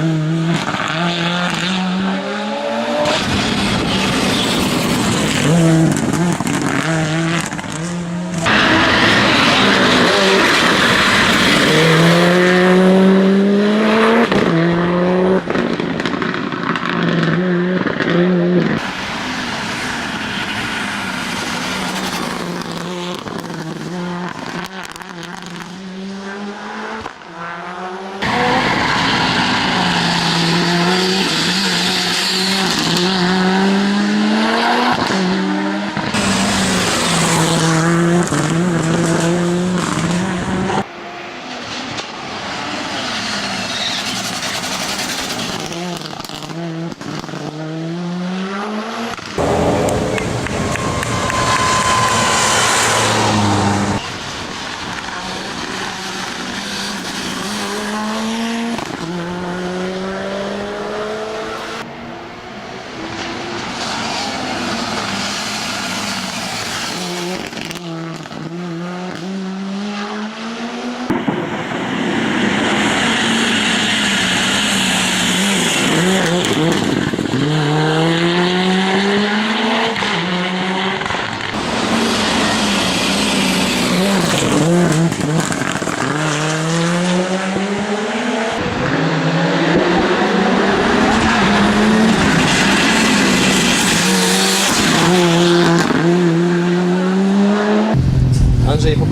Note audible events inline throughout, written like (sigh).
Mm-hmm.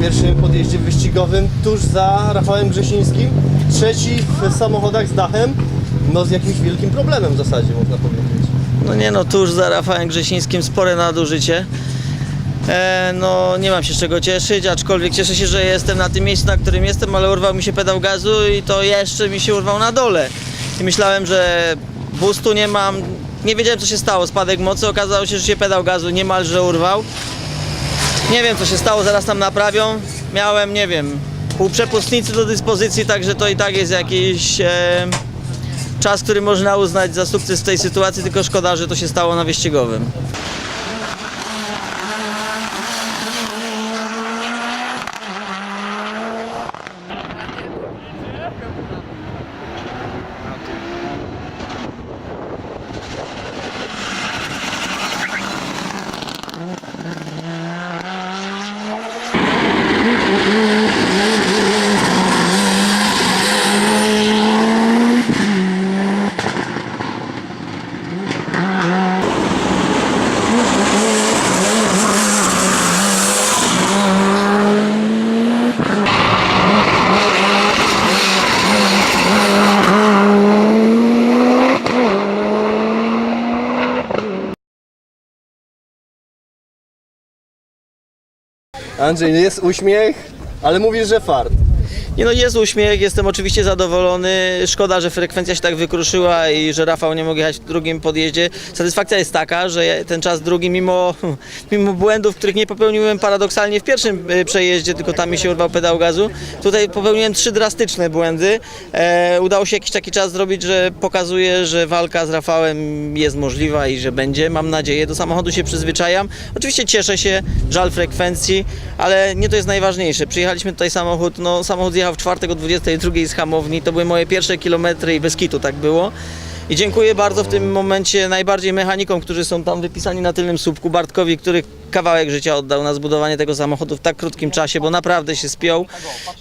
Pierwszym podjeździe wyścigowym tuż za Rafałem Grzesińskim, trzeci w samochodach z dachem, no z jakimś wielkim problemem w zasadzie można powiedzieć. No nie no, tuż za Rafałem Grzesińskim spore nadużycie. E, no nie mam się z czego cieszyć, aczkolwiek cieszę się, że jestem na tym miejscu, na którym jestem, ale urwał mi się pedał gazu i to jeszcze mi się urwał na dole. I myślałem, że boostu nie mam, nie wiedziałem co się stało, spadek mocy, okazało się, że się pedał gazu niemalże urwał. Nie wiem co się stało, zaraz tam naprawią. Miałem, nie wiem, pół przepustnicy do dyspozycji, także to i tak jest jakiś e, czas, który można uznać za sukces w tej sytuacji, tylko szkoda, że to się stało na wyścigowym. Andrzej, jest uśmiech, ale mówisz, że fart. Nie no, jest uśmiech, jestem oczywiście zadowolony. Szkoda, że frekwencja się tak wykruszyła i że Rafał nie mógł jechać w drugim podjeździe. Satysfakcja jest taka, że ten czas drugi, mimo, (laughs) mimo błędów, których nie popełniłem paradoksalnie w pierwszym y, przejeździe, tylko tam mi się urwał pedał gazu, tutaj popełniłem trzy drastyczne błędy. E, udało się jakiś taki czas zrobić, że pokazuje, że walka z Rafałem jest możliwa i że będzie. Mam nadzieję, do samochodu się przyzwyczajam. Oczywiście cieszę się, żal frekwencji, ale nie to jest najważniejsze. Przyjechaliśmy tutaj samochód, no samochód w czwartek o 22 z hamowni, to były moje pierwsze kilometry i bez kitu tak było. I dziękuję bardzo w tym momencie najbardziej mechanikom, którzy są tam wypisani na tylnym słupku, Bartkowi, który kawałek życia oddał na zbudowanie tego samochodu w tak krótkim czasie, bo naprawdę się spiął.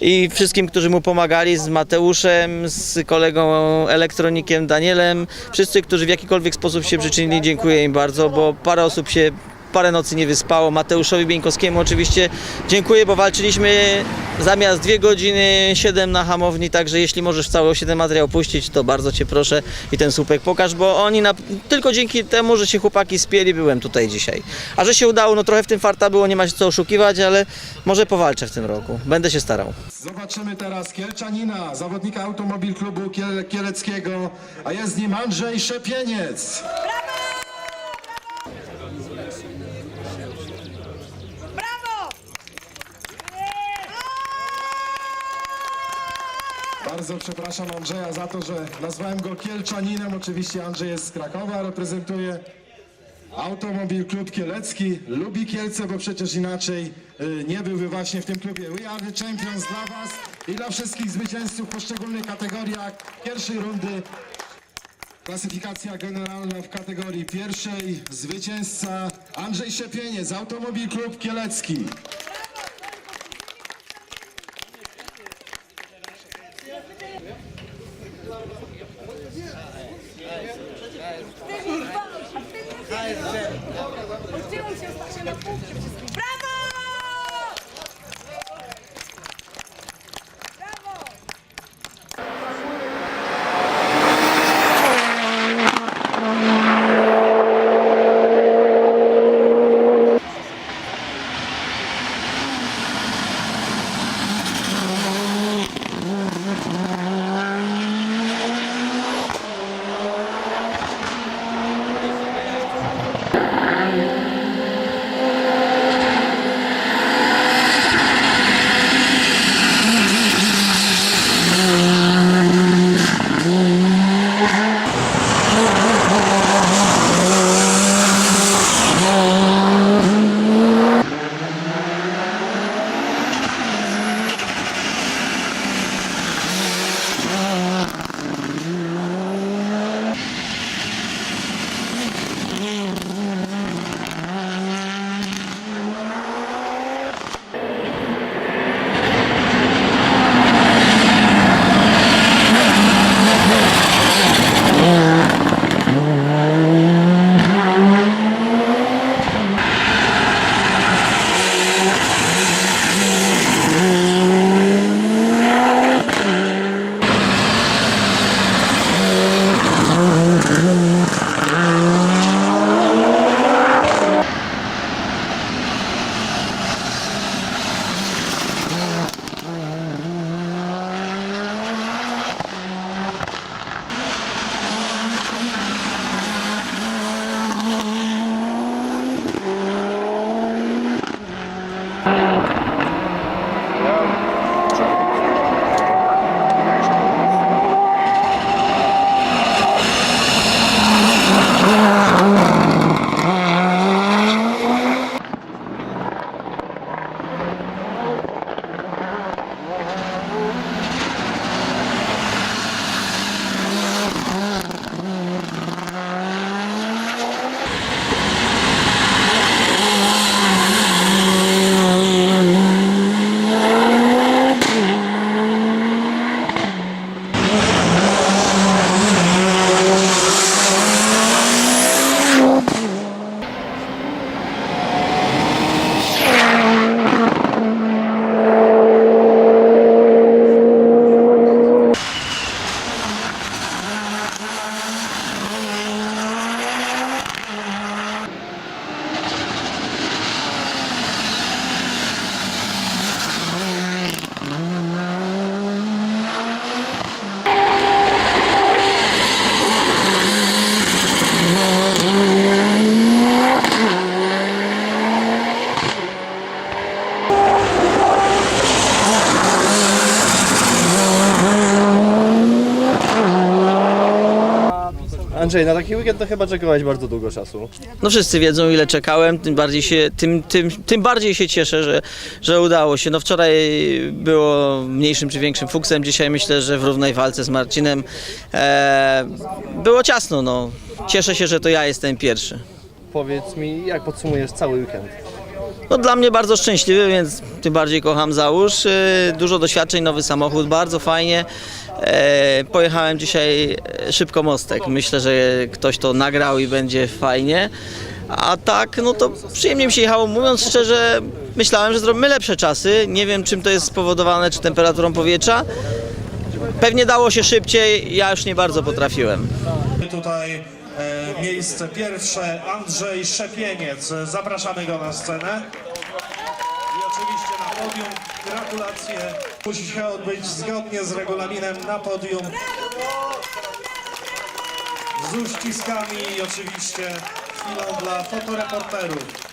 I wszystkim, którzy mu pomagali, z Mateuszem, z kolegą elektronikiem Danielem, wszyscy, którzy w jakikolwiek sposób się przyczynili, dziękuję im bardzo, bo parę osób się parę nocy nie wyspało. Mateuszowi Bieńkowskiemu oczywiście dziękuję, bo walczyliśmy zamiast 2 godziny 7 na hamowni, także jeśli możesz cały 7 materiał puścić, to bardzo Cię proszę i ten słupek pokaż, bo oni na, tylko dzięki temu, że się chłopaki spieli, byłem tutaj dzisiaj. A że się udało, no trochę w tym farta było, nie ma się co oszukiwać, ale może powalczę w tym roku. Będę się starał. Zobaczymy teraz Kielczanina, zawodnika Automobil Klubu Kiel Kieleckiego, a jest z nim Andrzej Szepieniec. Brawo! Bardzo przepraszam Andrzeja za to, że nazwałem go Kielczaninem. Oczywiście Andrzej jest z Krakowa, reprezentuje Automobil Klub Kielecki. Lubi Kielce, bo przecież inaczej y, nie byłby właśnie w tym klubie. We are the champions dla Was. i dla wszystkich zwycięzców w poszczególnych kategoriach pierwszej rundy. Klasyfikacja generalna w kategorii pierwszej. Zwycięzca Andrzej Szepieniec, Automobil Klub Kielecki. Na taki weekend to chyba czekałeś bardzo długo czasu. No wszyscy wiedzą ile czekałem, tym bardziej się, tym, tym, tym bardziej się cieszę, że, że udało się. No wczoraj było mniejszym czy większym fuksem, dzisiaj myślę, że w równej walce z Marcinem e, było ciasno. No. Cieszę się, że to ja jestem pierwszy. Powiedz mi, jak podsumujesz cały weekend? No dla mnie bardzo szczęśliwy, więc tym bardziej kocham załóż. E, Dużo doświadczeń, nowy samochód, bardzo fajnie. E, Pojechałem dzisiaj e, szybko mostek. Myślę, że ktoś to nagrał i będzie fajnie. A tak, no to przyjemnie mi się jechało. Mówiąc szczerze, myślałem, że zrobimy lepsze czasy. Nie wiem, czym to jest spowodowane, czy temperaturą powietrza. Pewnie dało się szybciej, ja już nie bardzo potrafiłem. Tutaj miejsce pierwsze Andrzej Szepieniec. Zapraszamy go na scenę. I oczywiście na podium. Gratulacje. Musi się odbyć zgodnie z regulaminem na podium. Z uściskami i oczywiście chwilą dla fotoreporterów.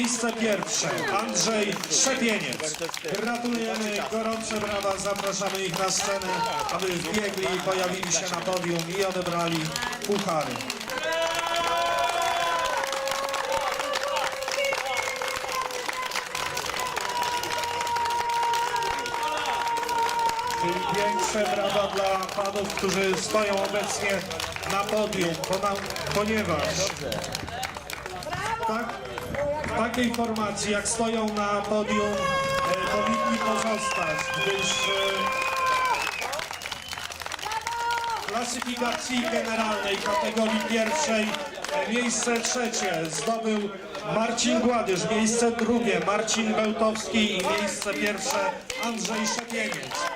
Miejsce pierwsze Andrzej Szepieniec. Gratulujemy, gorące brawa, zapraszamy ich na scenę, aby wbiegli pojawili się na podium i odebrali puchary. Czyli większe brawa dla panów, którzy stoją obecnie na podium, ponieważ tak, w takiej formacji, jak stoją na podium, e, powinni pozostać, gdyż e, w klasyfikacji generalnej kategorii pierwszej e, miejsce trzecie zdobył Marcin Gładysz, miejsce drugie Marcin Bełtowski i miejsce pierwsze Andrzej Szepieniec.